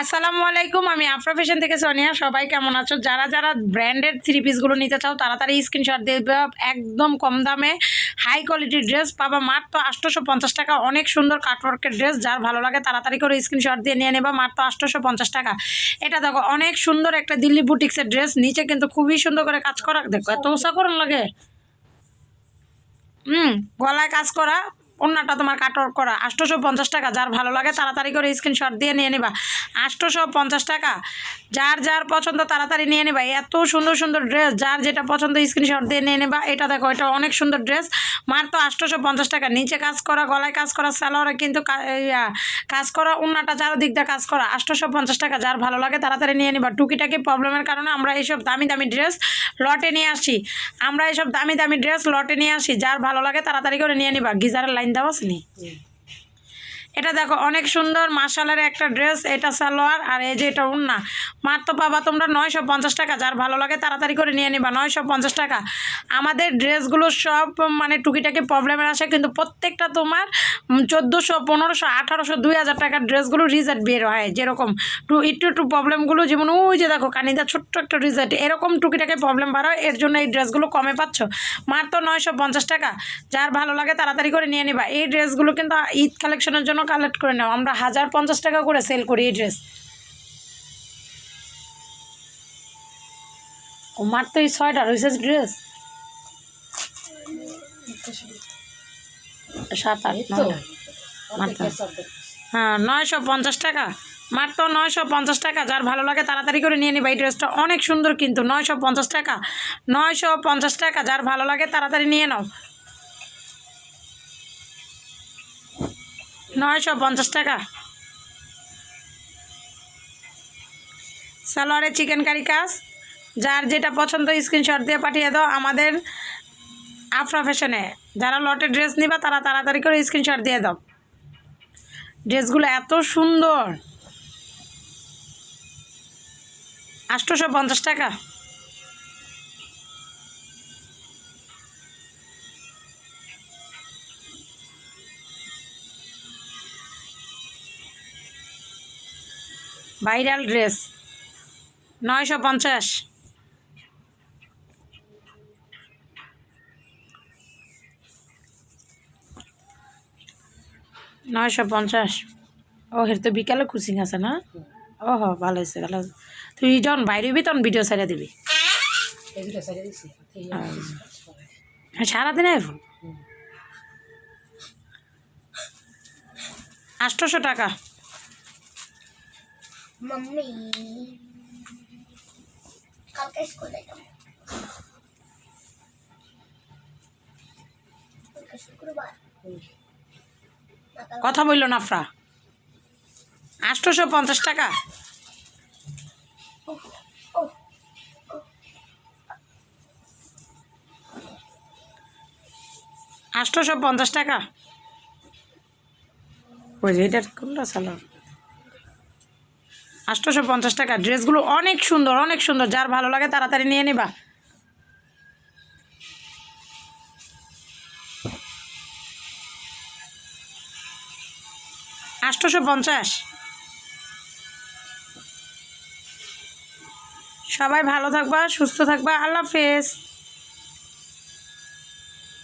আসসালামু আলাইকুম, আমি আফরা ফ্যাশন থেকে সোনিয়া সবাই কেমন আছো? যারা যারা ব্র্যান্ডেড থ্রি পিসগুলো নিতে চাও, তাড়াতাড়ি স্ক্রিনশট দেবে। একদম কম দামে হাই কোয়ালিটির ড্রেস পাবা মাত্র আটশোশো পঞ্চাশ টাকা। অনেক সুন্দর কাটওয়ার্কের ড্রেস যার ভালো লাগে তাড়াতাড়ি করে স্ক্রিনশট দিয়ে নিয়ে নেবা, মাত্র আটশোশো পঞ্চাশ টাকা। এটা দেখো, অনেক সুন্দর একটা দিল্লি বুটিক্সের ড্রেস নিচে কিন্তু খুবই সুন্দর করে কাজ করা। দেখো, এত উষা করুন লাগে। হুম, গলায় কাজ করা। অন্যটা তোমার কাটর করা। আটশোশো পঞ্চাশ টাকা, যার ভালো লাগে তাড়াতাড়ি করে স্ক্রিনশট দিয়ে নিয়ে নিবা। আটশোশো পঞ্চাশ টাকা, যার যার পছন্দ তাড়াতাড়ি নিয়ে নেবা। এত সুন্দর সুন্দর ড্রেস যার যেটা পছন্দ স্ক্রিনশট দিয়ে নিয়ে নেবা। এটা দেখো, এটা অনেক সুন্দর ড্রেস মার তো আটশোশো পঞ্চাশ টাকা। নিচে কাজ করা, গলায় কাজ করা সালোয়ারে কিন্তু কাজ করা, অন্যটা চারোদিক দিয়ে কাজ করা। আটশোশো পঞ্চাশ টাকা, যার ভালো লাগে তাড়াতাড়ি নিয়ে নিবা। টুকিটাকি প্রবলেমের কারণে আমরা এইসব দামি দামি ড্রেস লটে নিয়ে আসি। আমরা এইসব দামি দামি ড্রেস লটে নিয়ে আসি। যার ভালো লাগে তাড়াতাড়ি করে নিয়ে নিবা। গিজারের লাইন দেওয়া আছে এটা দেখো, অনেক সুন্দর মার্শালের একটা ড্রেস এটা সালোয়ার, আর এই যে এটা উন্না। মার তো পাবা তোমরা নয়শো পঞ্চাশ টাকা, যার ভালো লাগে তাড়াতাড়ি করে নিয়ে নিবা, নয়শো পঞ্চাশ টাকা। আমাদের ড্রেসগুলো সব মানে টুকিটাকি প্রবলেমের আসে কিন্তু প্রত্যেকটা তোমার চোদ্দোশো, পনেরোশো, আঠারোশো, দুই হাজার টাকার ড্রেসগুলো রিজার্ট বের হয়। যেরকম টু, একটু একটু প্রবলেমগুলো যেমন ওই যে দেখো কানিদা, ছোট্ট একটা রিজার্ট এরকম টুকিটাকি প্রবলেম বার হয়, এর জন্য এই ড্রেসগুলো কমে পাচ্ছ। মাত্র নয়শো পঞ্চাশ টাকা। যার ভালো লাগে তাড়াতাড়ি করে নিয়ে নিবা। এই ড্রেসগুলো কিন্তু ঈদ কালেকশনের জন্য কালেক্ট করে নাও। আমরা হাজার পঞ্চাশ টাকা করে সেল করি এই ড্রেস। ও, মাত্র এই ছয়টা রয়েছে ড্রেস। সাত আট হ্যাঁ নয়শো পঞ্চাশ টাকা। মাত্র নয়শো পঞ্চাশ টাকা যার ভালো লাগে তাড়াতাড়ি করে নিয়ে নিবা। এই ড্রেসটা অনেক সুন্দর কিন্তু নয়শো পঞ্চাশ টাকা। নয়শো পঞ্চাশ টাকা যার ভালো লাগে তাড়াতাড়ি নিয়ে নাও। নয়শো পঞ্চাশ টাকা। সালোয়ারে চিকেন কারি কাজ। যার যেটা পছন্দ স্ক্রিনশট দিয়ে পাঠিয়ে দাও। আমাদের আফরা ফ্যাশনে যারা লটে ড্রেস নিবা, তারা তাড়াতাড়ি করে স্ক্রিনশট দিয়ে দাও। ড্রেসগুলো এত সুন্দর। আটশোশো পঞ্চাশ টাকা। Viral dress. নয়শো পঞ্চাশ। নয়শো পঞ্চাশ। ও হের তো বিকালে কোচিং আছে না? ও হো ভালো হয়েছে ভালো তুই যখন বাইরে হবি তখন ভিডিও সাইডে দিবি। সারাদিন আইফোন আটশোশো টাকা। শুক্রবার। কথা বলল না, ফ্রা। আটশোশো পঞ্চাশ টাকা? আটশোশো পঞ্চাশ টাকা? ওই যে এটা করল সালাম পঞ্চাশ টাকা। ড্রেসগুলো অনেক সুন্দর অনেক সুন্দর। যার ভালো লাগে তাড়াতাড়ি নিয়ে নিবা। আটশোশো পঞ্চাশ। সবাই ভালো থাকবা সুস্থ থাকবা আল্লাহ হাফেজ।